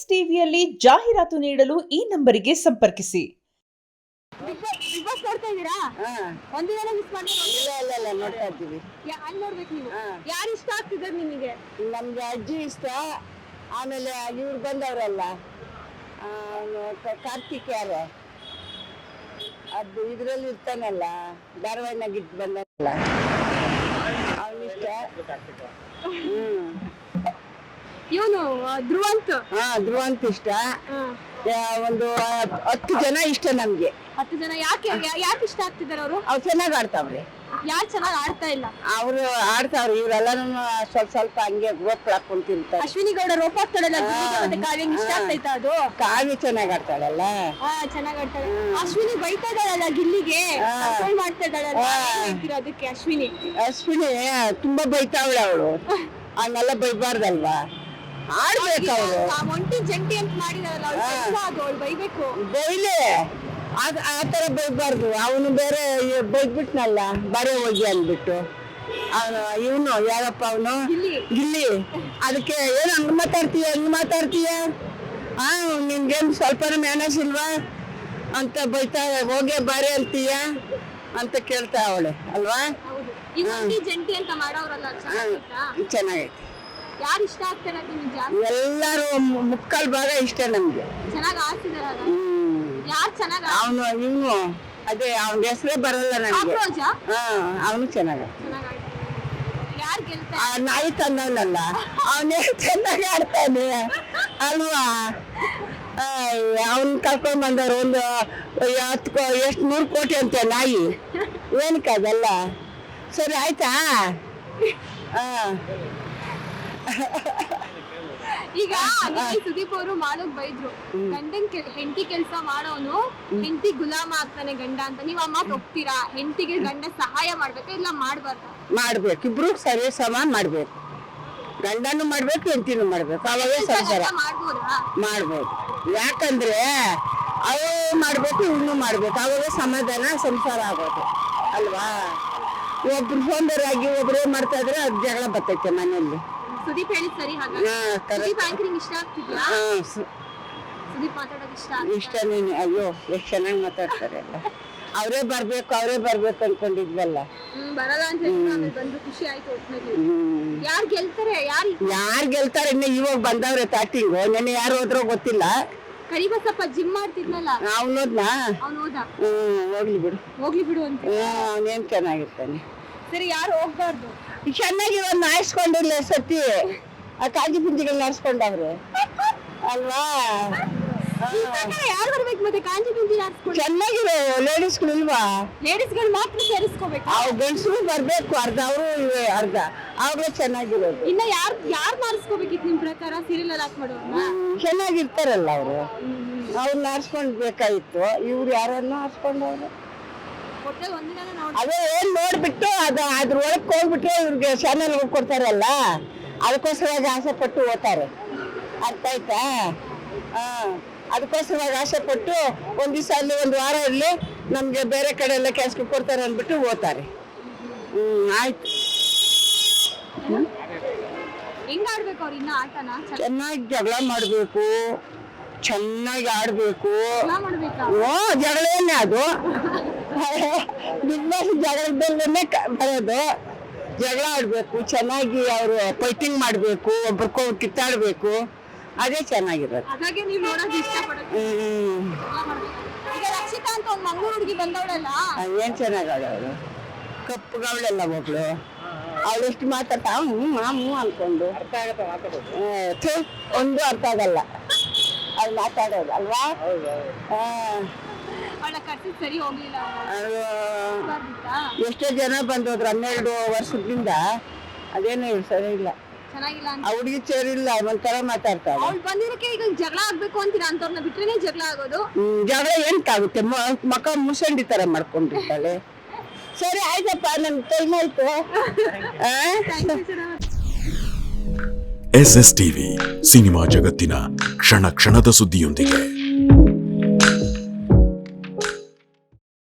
S ಟಿವಿಯಲ್ಲಿ ಜಾಹೀರಾತು ನೀಡಲು ಈ ನಂಬರಿಗೆ ಸಂಪರ್ಕಿಸಿ. ಬಿಗ್ ಬಾಸ್ ಬಿಗ್ ಬಾಸ್ ನೋಡ್ತಾ ಇದ್ದೀರಾ ಹಾ. ಒಂದಿನ ಮಿಸ್ ಮಾಡಿ ಇಲ್ಲ ಇಲ್ಲ ಇಲ್ಲ ನೋಡ್ತಾ ಇದ್ದೀವಿ. ಅಲ್ಲಿ ನೋಡ್ಬೇಕು ನೀವು. ಹಾ. ಯಾರು ಇಷ್ಟ ಆಗ್ತಿದ್ದಾರೆ ನಿಮಗೆ? ನಮ್ಗೆ ಅಜ್ಜಿ ಇಷ್ಟ ಆಮೇಲೆ ಇವ್ರು ಬಂದವರಲ್ಲ. ಕಾರ್ತಿಕ್ ಯಾರ? ಅದು ಇದ್ರಲ್ಲಿ ಇರ್ತಾನಲ್ಲ ಧಾರವಾಡಿನಾಗ ಇದ್ದು ಬಂದಲ್ಲ ಅವನು ಇಷ್ಟ ಹ್ಮ್. ಇವನು ಧ್ರುವಂತ್. ಹಾ ಧ್ರುವಂತ್ ಇಷ್ಟ. ಒಂದು ಹತ್ತು ಜನ ಇಷ್ಟ ನಮ್ಗೆ. ಹತ್ತು ಜನ ಯಾಕೆ ಯಾಕೆ ಇಷ್ಟ ಆಗ್ತಿದ್ದಾರೆ ಅವರು? ಅವ್ರು ಚೆನ್ನಾಗಿ ಆಡ್ತಾವ್ರಿ. ಯಾರು ಚೆನ್ನಾಗಿ ಆಡ್ತಾ ಇಲ್ಲ? ಅವರು ಆಡ್ತಾವ್ರಿ ಇವರೆಲ್ಲರೂ ಸ್ವಲ್ಪ ಸ್ವಲ್ಪ ಹಂಗೆ ಗೋಪ್ಳ ಕುಂತಿರ್ತಾರೆ ಅಶ್ವಿನಿ ಗೌಡ ರೋಪ್ ಆಗ್ತಾಳಲ್ಲ ಧ್ರುವಿಗೆ ಮತ್ತೆ ಕಾವ್ಯ ಇಷ್ಟ ಆಗ್ತೈತಾ ಅದು? ಕಾವ್ಯ ಚೆನ್ನಾಗಿ ಆಡ್ತಾಳಲ್ಲ? ಹಾ ಚೆನ್ನಾಗಿ ಆಡ್ತಾಳೆ. ಅಶ್ವಿನಿ ಬೈತಾ ಇದ್ದಾಳಲ್ಲ ಗಿಲ್ಲಿಗೆ? ಮಾಡ್ತಾ ಇದ್ದಾಳಲ್ಲ ಏನ್ ಹೇಳ್ತೀರಾ ಅದಕ್ಕೆ ಅಶ್ವಿನಿ? ಅಶ್ವಿನಿ ತುಂಬಾ ಬೈತಾವಳೆ ಅವಳು. ಹಂಗೆಲ್ಲ ಬೈಬಾರ್ದಲ್ವಾ? ಆಡ್ಬೇಕು ಅವರು. ಒಂಟಿ ಜಂಟಿ ಅಂತ ಮಾಡಿದಾರಲ್ಲ ಅವ್ಳು ಅದು ಅವ್ಳು ಬೈಬೇಕು? ಬೈಲೆ. ಅದ್ ಆ ಥರ ಬೈಬಾರ್ದು. ಅವನು ಬೇರೆ ಇ- ಬೈದ್ಬಿಟ್ನಲ್ಲ ಬರೆ ಹೋಗಿ ಅಂದ್ಬಿಟ್ಟು. ಅವನು ಇವನು ಯಾರಪ್ಪ ಅವನು? ಇಲ್ಲಿ ಗಿಲ್ಲಿ. ಅದಕ್ಕೆ ಏನು ಹಂಗ್ ಮಾತಾಡ್ತೀಯ ಹಂಗ್ ಮಾತಾಡ್ತೀಯ? ಆ ನಿನ್ಗೇನು ಸ್ವಲ್ಪನೂ ಮ್ಯಾನೇಜ್ ಇಲ್ವಾ? ಅಂತ ಬೈತಾ ಹೋಗೇ ಬಾರೆ ಅಂತೀಯ? ಅಂತ ಕೇಳ್ತಾ ಅವಳೆ ಅಲ್ವಾ? ಹೌದು. ಈ ಒಂಟಿ ಜಂಟಿ ಅಂತ ಮಾಡೋರಲ್ಲ ಚೆನ್ನಾಗಿತ್ತಾ ಚೆನ್ನಾಗೈತೆ. ಯಾರು ಇಷ್ಟ ಆಗ್ತಾರೆ ನಿಮ್ಗೆ ಜಾಸ್ತಿ? ಎಲ್ಲರೂ ಮುಕ್ಕಲ್ ಭಾಗ ಇಷ್ಟ ನಮ್ಗೆ. ಚೆನ್ನಾಗಿ ಯಾರು ಅವನು ಇವನು ಅದೇ ಅವನ ಹೆಸರೇ ಬರಲ್ಲ ನನಗೆ. ಹಾ ಅವನು ಚೆನ್ನಾಗ ಚೆನ್ನಾಗಿ ಯಾರು ಗೆಲ್ತಾರೆ ಆ ನಾಯಿ ತಂದವನಲ್ಲ ಅವನೇ ಚೆನ್ನಾಗಿ ಆಡ್ತಾನೆ. ಅಲ್ವಾ? ಅವನ್ ಕರ್ಕೊಂಡ್ ಬಂದವ್ರು ಒಂದು ಹತ್ತು ಕೋ ಎಷ್ಟು ನೂರು ಕೋಟಿ ಅಂತೆ ನಾಯಿ. ಏನಕ್ಕೆ ಅದೆಲ್ಲ? ಸರಿ ಆಯ್ತಾ? ಹಾ ಈಗ ಸುದೀಪ್ ಅವರು ಮಾಡೋಕ್ ಬೈದ್ರು. ಗಂಡನ್ ಹೆಂಡತಿ ಕೆಲ್ಸ ಮಾಡೋನು ಹೆಂಡತಿ ಗುಲಾಮ ಆಗ್ತಾನೆ ಗಂಡ ಅಂತ. ನೀವ್ ಅಮ್ಮ ಒಪ್ತೀರಾ? ಹೆಂಡತಿಗೆ ಗಂಡ ಸಹಾಯ ಮಾಡ್ಬೇಕು ಇಲ್ಲ ಮಾಡ್ಬಾರ್ದು? ಮಾಡ್ಬೇಕು. ಇಬ್ರು ಸರಿ ಸಮ ಮಾಡ್ಬೇಕು. ಗಂಡನು ಮಾಡ್ಬೇಕು ಹೆಂಡತಿನೂ ಮಾಡ್ಬೇಕು. ಅವಾಗ ಸಂಸಾರ. ಮಾಡ್ಬೋದಾ? ಮಾಡ್ಬೋದು. ಯಾಕಂದ್ರೆ ಅವು ಮಾಡ್ಬೇಕು ಇವನು ಮಾಡ್ಬೇಕು. ಅವಾಗ ಸಮಾಧಾನ ಸಂಸಾರ ಆಗೋದು. ಅಲ್ವಾ? ಒಬ್ರು ಸೋಂಬೇರಾಗಿ ಒಬ್ರೇ ಮಾಡ್ತಾ ಇದ್ರೆ? ಅದ್ ಜಗಳ ಬರ್ತೈತೆ ಮನೆಯಲ್ಲಿ. ಸುದೀಪ್ ಹೇಳಿ ಸರಿ ಹಾಗ ಹಾ. ಸುದೀಪ್ ಆಂಕರಿಂಗ್ ಇಷ್ಟ ಆಗ್ತಿದ್ಯಾ? ಹಾ, ಸ- ಸುದೀಪ್ ಮಾತಾಡೋದು ಇಷ್ಟ ಇಷ್ಟ ನೀನು. ಅಯ್ಯೋ ಎಷ್ಟು ಚೆನ್ನಾಗಿ ಮಾತಾಡ್ತಾರೆ ಅಲ್ಲ ಅವರೇ ಬರ್ಬೇಕು ಅವರೇ ಬರ್ಬೇಕು ಅನ್ಕೊಂಡಿದ್ವಲ್ಲ. ಹ್ಮ್ ಬರಲ್ಲ ಅಂತ ಹೇಳಿ ಆಮೇಲೆ ಬಂದು ಖುಷಿ ಆಯ್ತು ಒಟ್ನಲ್ಲಿ. ಹ್ಮ್. ಯಾರ್ ಗೆಲ್ತಾರೆ? ಯಾರು ಯಾರು ಗೆಲ್ತಾರೆ? ಇನ್ನು ಇವಾಗ ಬಂದವ್ರೆ ಸ್ಟಾರ್ಟಿಂಗು ನೆನೆ ಯಾರು ಹೋದ್ರೋ ಗೊತ್ತಿಲ್ಲ. ಕರಿಬಸಪ್ಪ ಜಿಮ್ ಮಾಡ್ತಿದ್ನಲ್ಲ? ಅವನೋದ್ನಾ ಅವ್ನು ಹೋದ? ಹ್ಮ್ ಹೋಗ್ಲಿ ಬಿಡು. ಹೋಗ್ಲಿ ಬಿಡು ಅಂತ ಹ್ಮ್ ಅವನೇನ್ ಚೆನ್ನಾಗಿರ್ತಾನೆ. ಸರಿ ಯಾರು ಹೋಗ್ಬಾರ್ದು. ಚೆನ್ನಾಗಿರೋ ನಾಯಿಸ್ಕೊಂಡಿಲ್ಲ ಸತಿ ಆ ಕಾಜಿ ಪುಂಜಿಗಳನ್ನ ನಾಯಿಸ್ಕೊಂಡವ್ರೆ. ಅಲ್ವಾ? ಯಾರು ಬರ್ಬೇಕು ಮತ್ತೆ ಕಾಂಜಿ ಆಡ್ಸ್ಕೊಂಡು ಚೆನ್ನಾಗಿರೋ ಲೇಡೀಸ್ಗಳು ಇಲ್ವಾ? ಲೇಡೀಸ್ಗಳು ಮಾತ್ರ ಸೇರಿಸ್ಕೋಬೇಕು. ಅವ್ ಗಂಡಸರು ಬರ್ಬೇಕು ಅರ್ಧ. ಅವರು ಇವೆ ಅರ್ಧ. ಅವಾಗಲೇ ಚೆನ್ನಾಗಿರೋದು. ಇನ್ನ ಯಾರು ಯಾರು ಮಾಡಿಸ್ಕೋಬೇಕಿತ್ತು ನಿಮ್ ಪ್ರಕಾರ? ಸೀರಿಯಲ್ ಅಲ್ಲಿ ಹಾಕ್ ಮಾಡೋರ್ನ? ಚೆನ್ನಾಗಿರ್ತಾರಲ್ಲ ಅವರು. ಅವ್ರನ್ನ ಆರಿಸ್ಕೊಂಡ್ ಬೇಕಾಗಿತ್ತು ಇವ್ರು ಯಾರನ್ನು ಆರಿಸ್ಕೊಂಡವ್ರು ಅದೇ ಏನ್ ನೋಡ್ಬಿಟ್ಟು ಅದು ಅದ್ರ ಒಳಗೆ ಹೋಗ್ಬಿಟ್ರೆ ಇವ್ರಿಗೆ ಚಾನಲ್ ಕೊಡ್ತಾರಲ್ಲ ಅದಕ್ಕೋಸ್ಕರವಾಗಿ ಆಸೆ ಪಟ್ಟು ಓದ್ತಾರೆ. ಅರ್ಥ ಆಯ್ತಾ? ಹಾ ಅದಕ್ಕೋಸ್ಕರವಾಗಿ ಆಸೆ ಪಟ್ಟು ಒಂದ್ ದಿವಸ ಅಲ್ಲಿ ಒಂದು ವಾರ ಇರಲಿ ನಮ್ಗೆ ಬೇರೆ ಕಡೆ ಎಲ್ಲ ಕೆಲ್ಸಕ್ಕೆ ಕೊಡ್ತಾರೆ ಅಂದ್ಬಿಟ್ಟು ಓದ್ತಾರೆ. ಹ್ಮ್ ಆಯ್ತು. ಹೆಂಗ್ ಆಡ್ಬೇಕು ಅವ್ರು ಇನ್ನ ಆಟನ? ಚೆನ್ನಾಗಿ ಜಗಳ ಮಾಡ್ಬೇಕು. ಚೆನ್ನಾಗಿ ಆಡ್ಬೇಕು. ಚೆನ್ನಾಗ್ ಮಾಡ್ಬೇಕಾ? ಓ ಜಗಳೇನೆ ಅದು. ಬಿಗ್ ಬಾಸ್ ಜಗಳದಲ್ಲೇ ಬರೋದು. ಜಗಳ ಆಡಬೇಕು ಚೆನ್ನಾಗಿ ಅವರು ಫೈಟಿಂಗ್ ಮಾಡಬೇಕು ಒಬ್ರಿಗೊಬ್ರು ಕಿತ್ತಾಡಬೇಕು. ಅದೇ ಚೆನ್ನಾಗಿರೋದು ಹಾಗಾಗಿ ನೀವು ನೋಡೋದು ಇಷ್ಟ ಪಡೋದು ಹ್ಮ್. ಎಲ್ಲ ಈಗ ರಕ್ಷಿತಾ ಅಂತ ಒಂದ್ ಮಂಗಳೂರು ಹುಡುಗಿ ಬಂದವಳಲ್ಲ? ಏನ್ ಚೆನ್ನಾಗಿ ಕಪ್ಪು ಕಪ್ಪುಗವಳೆಲ್ಲ ಮಗಳು. ಅವಳು ಎಷ್ಟು ಮಾತಾಡ್ತಾ ಹ್ಞೂ ಮಾಮು ಅನ್ಕೊಂಡು. ಥು, ಒಂದು ಅರ್ಥ ಆಗಲ್ಲ. ಅಲ್ಲಿ ಮಾತಾಡೋದು ಅಲ್ವಾ? ಹಾ. ಸರಿ ಹೋಗ್ಲಿಲ್ಲ? ಎಷ್ಟೋ ಜನ ಬಂದೋದ್ರು ಹನ್ನೆರಡು ವರ್ಷದಿಂದ ಅದೇನು ಸರಿ ಇಲ್ಲ. ಚೆನ್ನಾಗಿಲ್ಲ ಅಂತ. ಆ ಹುಡುಗಿ ಸೇರಿಲ್ಲ ಒಂಥರ ಮಾತಾಡ್ತಾರೆ ಅವ್ಳು ಬಂದಿರಕ್ಕೆ ಈಗ ಜಗಳ ಆಗ್ಬೇಕು ಅಂತೀರಾ ಅಂತವ್ರನ್ನ ಬಿಟ್ರೇನೆ ಜಗಳ ಆಗೋದು? ಹ್ಮ್, ಜಗಳ ಎಂತಾಗುತ್ತೆ? ಮಕ ಮುಸಂಡಿ ತರ ಮಾಡ್ಕೊಂಡಿರ್ತಾಳೆ. ಸರಿ ಆಯ್ತಪ್ಪ ನನ್ ಟೈಮ್ ಆಯ್ತು. ಆ? ಎಸ್ ಎಸ್ ಟಿವಿ ಸಿನಿಮಾ ಜಗತ್ತಿನ ಕ್ಷಣ ಕ್ಷಣದ ಸುದ್ದಿಯೊಂದಿಗೆ.